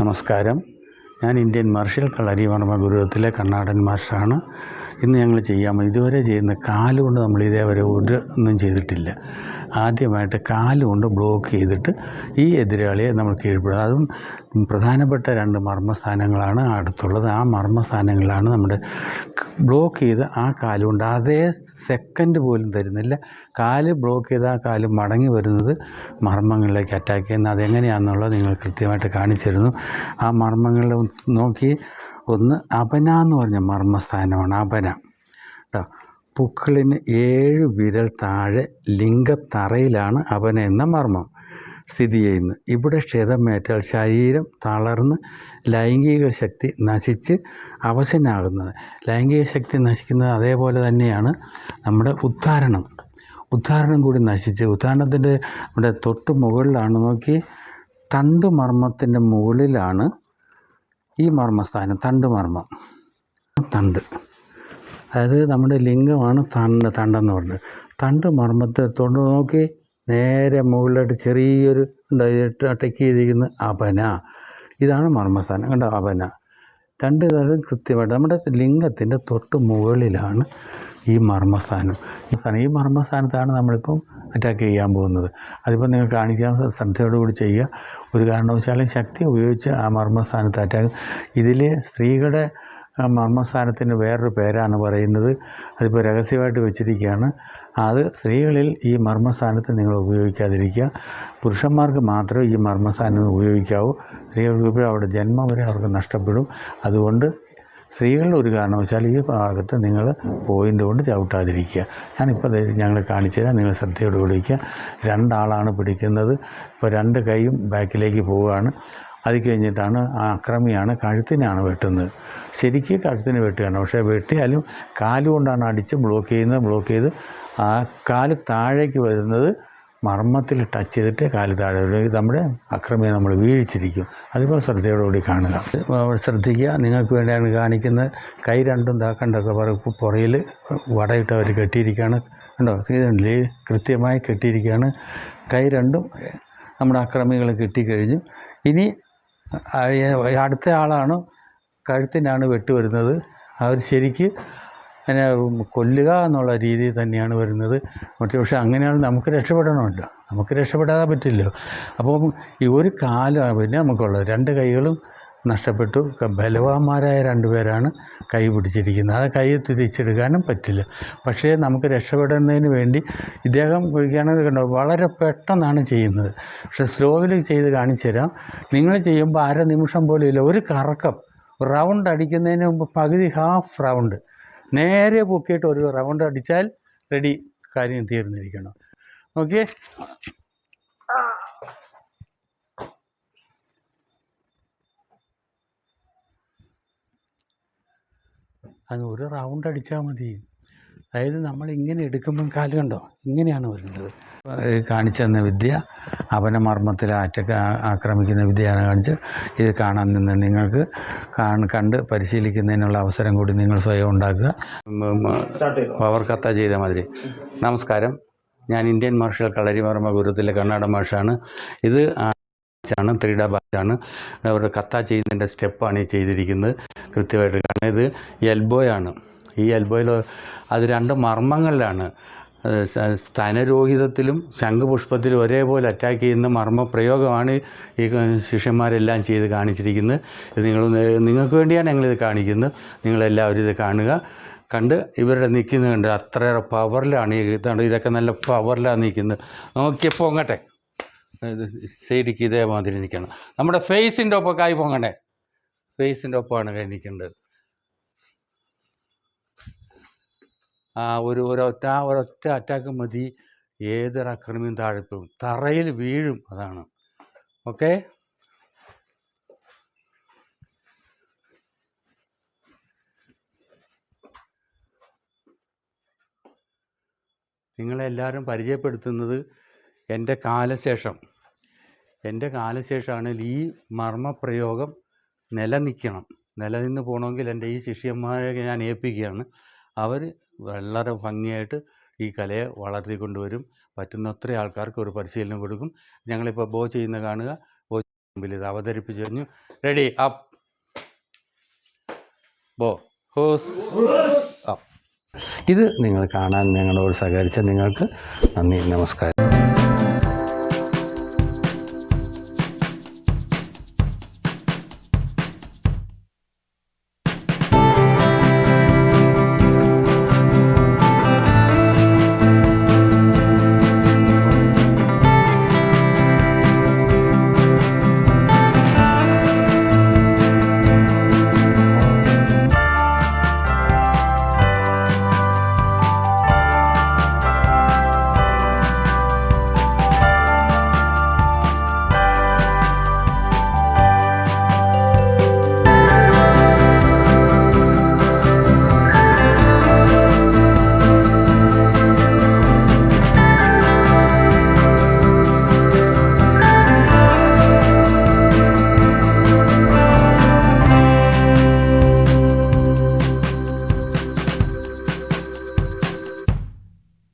നമസ്കാരം. ഞാൻ Indian martial കളരി വർമ്മ ഗുരുവത്തിലെ കർണാടൻ മാഷാണ് ഇന്ന് ഞങ്ങൾ ചെയ്യാൻ ഇതുവരെ ചെയ്യുന്ന കാലുകൊണ്ട് നമ്മൾ ഇതേവരെ ഒരു ഒന്നും ചെയ്തിട്ടില്ല. ആദ്യമായിട്ട് കാലുകൊണ്ട് ബ്ലോക്ക് ചെയ്തിട്ട് ഈ എതിരാളിയെ നമ്മൾ കീഴ്പ്പെടുക അതും പ്രധാനപ്പെട്ട രണ്ട് മർമ്മസ്ഥാനങ്ങളാണ് അടുത്തുള്ളത്. ആ മർമ്മസ്ഥാനങ്ങളാണ് നമ്മുടെ ബ്ലോക്ക് ചെയ്ത് ആ കാലുകൊണ്ട് അതേ സെക്കൻഡ് പോലും തരുന്നില്ല. കാൽ ബ്ലോക്ക് ചെയ്ത് ആ കാൽ മടങ്ങി വരുന്നത് മർമ്മങ്ങളിലേക്ക് അറ്റാക്ക് ചെയ്യുന്നത് അതെങ്ങനെയാണെന്നുള്ളത് നിങ്ങൾ കൃത്യമായിട്ട് കാണിച്ചിരുന്നു. ആ മർമ്മങ്ങളിൽ നോക്കി. ഒന്ന് അപന എന്ന് പറഞ്ഞ മർമ്മസ്ഥാനമാണ് അപന. പുക്കിളിന് ഏഴ് വിരൽ താഴെ ലിംഗത്തറയിലാണ് അവൻ എന്ന മർമ്മം. സ്ഥിതി ചെയ്യുന്നത് ഇവിടെ ക്ഷതമേറ്റാൽ ശരീരം തളർന്ന് ലൈംഗിക ശക്തി നശിച്ച് അവശനാകുന്നത്. ലൈംഗിക ശക്തി നശിക്കുന്നത് അതേപോലെ തന്നെയാണ് നമ്മുടെ ഉദ്ധാരണം. ഉദ്ധാരണം കൂടി നശിച്ച് ഉദ്ധാരണത്തിന്റെ നമ്മുടെ തൊട്ട് മുകളിലാണ് നോക്കി തണ്ട് മർമ്മത്തിന്റെ മുകളിലാണ് ഈ മർമ്മസ്ഥാനം തണ്ട് മർമ്മം. തണ്ട്. അതായത് നമ്മുടെ ലിംഗമാണ് തണ്ട് തണ്ടെന്ന് പറഞ്ഞത്. തണ്ട് മർമ്മത്തെ തൊണ്ട് നോക്കി നേരെ മുകളിലായിട്ട് ചെറിയൊരു അടക്കി ചെയ്തിരിക്കുന്ന അപന. ഇതാണ് മർമ്മസ്ഥാനം. കണ്ടോ? അപന. രണ്ട് തരം കൃത്യമായിട്ട് നമ്മുടെ ലിംഗത്തിന്റെ തൊട്ട് മുകളിലാണ് ഈ മർമ്മസ്ഥാനം. ഈ സ്ഥാനം ഈ മർമ്മസ്ഥാനത്താണ് നമ്മളിപ്പം അറ്റാക്ക് ചെയ്യാൻ പോകുന്നത്. അതിപ്പോൾ നിങ്ങൾ കാണിക്കാൻ ശ്രദ്ധയോടുകൂടി ചെയ്യുക. ഒരു കാരണവശാലും ശക്തി ഉപയോഗിച്ച് ആ മർമ്മസ്ഥാനത്ത് അറ്റാക്ക് ഇതിൽ സ്ത്രീകളുടെ മർമ്മസ്ഥാനത്തിന് വേറൊരു പേരാണ് പറയുന്നത്. അതിപ്പോൾ രഹസ്യമായിട്ട് വെച്ചിരിക്കുകയാണ്. അത് സ്ത്രീകളിൽ ഈ മർമ്മസ്ഥാനത്ത് നിങ്ങൾ ഉപയോഗിക്കാതിരിക്കുക. പുരുഷന്മാർക്ക് മാത്രമേ ഈ മർമ്മസ്ഥാനം ഉപയോഗിക്കാവൂ. സ്ത്രീകൾക്ക് അവിടെ ജന്മം വരെ അവർക്ക് നഷ്ടപ്പെടും. അതുകൊണ്ട് സ്ത്രീകളുടെ ഒരു കാരണവശാൽ ഈ ഭാഗത്ത് നിങ്ങൾ പോയിന്റ് കൊണ്ട് ചവിട്ടാതിരിക്കുക. ഞാനിപ്പോൾ ഞങ്ങൾ കാണിച്ചു തരാം. നിങ്ങൾ ശ്രദ്ധയോട് പിടിക്കുക രണ്ടാളാണ് പിടിക്കുന്നത്. ഇപ്പോൾ രണ്ട് കൈയും ബാക്കിലേക്ക് പോവുകയാണ്. അത് കഴിഞ്ഞിട്ടാണ് ആ അക്രമിയാണ് കഴുത്തിനാണ് വെട്ടുന്നത്. ശരിക്ക് കഴുത്തിന് വെട്ടുകയാണ്. പക്ഷേ വെട്ടിയാലും കാലുകൊണ്ടാണ് അടിച്ച് ബ്ലോക്ക് ചെയ്യുന്നത് ബ്ലോക്ക് ചെയ്ത് ആ കാൽ താഴേക്ക് വരുന്നത് മർമ്മത്തിൽ ടച്ച് ചെയ്തിട്ട് കാൽ താഴെ നമ്മുടെ അക്രമിയെ നമ്മൾ വീഴിച്ചിരിക്കും. അതിപ്പോൾ ശ്രദ്ധയോടുകൂടി കാണുക. ശ്രദ്ധിക്കുക. നിങ്ങൾക്ക് വേണ്ടിയാണ് കാണിക്കുന്നത്. കൈ രണ്ടും താക്കണ്ടൊക്കെ പറയും പുറയിൽ വടയിട്ട് അവർ കെട്ടിയിരിക്കുകയാണ്. കണ്ടോ? ഇതുണ്ടല്ലേ? കൃത്യമായി കെട്ടിയിരിക്കുകയാണ്. കൈ രണ്ടും നമ്മുടെ അക്രമികൾ കിട്ടിക്കഴിഞ്ഞു. ഇനി അടുത്ത ആളാണ് കഴുത്തിനാണ് വെട്ടുവരുന്നത് അവർ ശരിക്ക് അതിനെ കൊല്ലുക എന്നുള്ള രീതിയിൽ തന്നെയാണ് വരുന്നത്. മറ്റേ പക്ഷേ അങ്ങനെയാണ് നമുക്ക് രക്ഷപ്പെടണമല്ലോ. നമുക്ക് രക്ഷപ്പെടാതെ പറ്റില്ലല്ലോ. അപ്പോൾ ഈ ഒരു കാലാണ് പിന്നെ നമുക്കുള്ളത്. രണ്ട് കൈകളും നഷ്ടപ്പെട്ടു. ബലവാന്മാരായ രണ്ടുപേരാണ് കൈ പിടിച്ചിരിക്കുന്നത്. ആ കൈ തിരിച്ചെടുക്കാനും പറ്റില്ല. പക്ഷേ നമുക്ക് രക്ഷപ്പെടുന്നതിന് വേണ്ടി ഇദ്ദേഹം കുഴിക്കുകയാണെങ്കിൽ കണ്ടോ? വളരെ പെട്ടെന്നാണ് ചെയ്യുന്നത്. പക്ഷേ സ്ലോവിൽ ചെയ്ത് കാണിച്ചു തരാം. നിങ്ങൾ ചെയ്യുമ്പോൾ അര നിമിഷം പോലും ഇല്ല. ഒരു കറക്കം. റൗണ്ട് അടിക്കുന്നതിന് മുമ്പ് പകുതി ഹാഫ് റൗണ്ട്. നേരെ പൊക്കിയിട്ട് ഒരു റൗണ്ട് അടിച്ചാൽ റെഡി. കാര്യം തീർന്നിരിക്കണം. ഓക്കെ? അത് ഒരു റൗണ്ട് അടിച്ചാൽ മതി. അതായത് നമ്മൾ ഇങ്ങനെ എടുക്കുമ്പം കാൽ കണ്ടോ? ഇങ്ങനെയാണ് വരുന്നത്. കാണിച്ചു തന്ന വിദ്യ അപനമർമ്മത്തിൽ അറ്റക്ക് ആക്രമിക്കുന്ന വിദ്യയാണ് കാണിച്ച് ഇത് കാണാൻ നിന്ന് നിങ്ങൾക്ക് കാണ് കണ്ട് പരിശീലിക്കുന്നതിനുള്ള അവസരം കൂടി നിങ്ങൾ സ്വയം ഉണ്ടാക്കുക. പവർ കത്ത ചെയ്ത മാതിരി. നമസ്കാരം. ഞാൻ ഇന്ത്യൻ മാർഷൽ കളരിവർമ്മ ഗുരുത്തിലെ കർണാടക മാഷാണ്. ഇത് ആണ് ത്രീഡ ബാച്ചാണ് അവരുടെ കത്ത ചെയ്യുന്നതിന്റെ സ്റ്റെപ്പാണ് ഈ ചെയ്തിരിക്കുന്നത്. കൃത്യമായിട്ട് കാരണം ഇത് എൽബോയാണ്. ഈ എൽബോയിൽ അത് രണ്ട് മർമ്മങ്ങളിലാണ്. സ്തനരോഹിതത്തിലും ശംഖുപുഷ്പത്തിലും ഒരേപോലെ അറ്റാക്ക് ചെയ്യുന്ന മർമ്മ പ്രയോഗമാണ് ഈ ശിഷ്യന്മാരെല്ലാം ചെയ്ത് കാണിച്ചിരിക്കുന്നത്. ഇത് നിങ്ങൾ നിങ്ങൾക്ക് വേണ്ടിയാണ് ഞങ്ങളിത് കാണിക്കുന്നത്. നിങ്ങളെല്ലാവരും ഇത് കാണുക. കണ്ട് ഇവരുടെ നിൽക്കുന്നത് കണ്ട് അത്രയേറെ പവറിലാണ് ഈ ഇതാണ് ഇതൊക്കെ നല്ല പവറിലാണ് നിൽക്കുന്നത്. നോക്കിയപ്പോൾ പൊങ്ങട്ടെ ഇത് സൈഡിക്ക് ഇതേമാതിരി നിൽക്കണം നമ്മുടെ ഫേസിന്റെ ഒപ്പം കായ് പൊങ്ങണ്ടേ ഫേസിന്റെ ഒപ്പമാണ് കൈ നിൽക്കേണ്ടത് ആ ഒരു ഒരൊറ്റ ഒരൊറ്റ അറ്റാക്ക് മതി. ഏതൊരു അക്രമിയും താഴെ തറയിൽ വീഴും അതാണ്. ഓക്കെ? നിങ്ങളെല്ലാവരും പരിചയപ്പെടുത്തുന്നത് എന്റെ കാലശേഷം. എന്റെ കാലശേഷമാണ് ഈ മർമ്മപ്രയോഗം നിലനിൽക്കണം. നിലനിന്ന് പോകണമെങ്കിൽ എന്റെ ഈ ശിഷ്യന്മാരെ ഞാൻ ഏൽപ്പിക്കുകയാണ്. അവർ വളരെ ഭംഗിയായിട്ട് ഈ കലയെ വളർത്തിക്കൊണ്ടുവരും. പറ്റുന്നത്ര ആൾക്കാർക്ക് ഒരു പരിശീലനം കൊടുക്കും. ഞങ്ങളിപ്പോൾ ബോ ചെയ്യുന്ന കാണുക. ബോ മുമ്പിൽ ഇത് അവതരിപ്പിച്ചു കഴിഞ്ഞു. Ready up bow horse. ഇത് നിങ്ങൾ കാണാൻ ഞങ്ങളോട് സഹകരിച്ച നിങ്ങൾക്ക് നന്ദി നമസ്കാരം.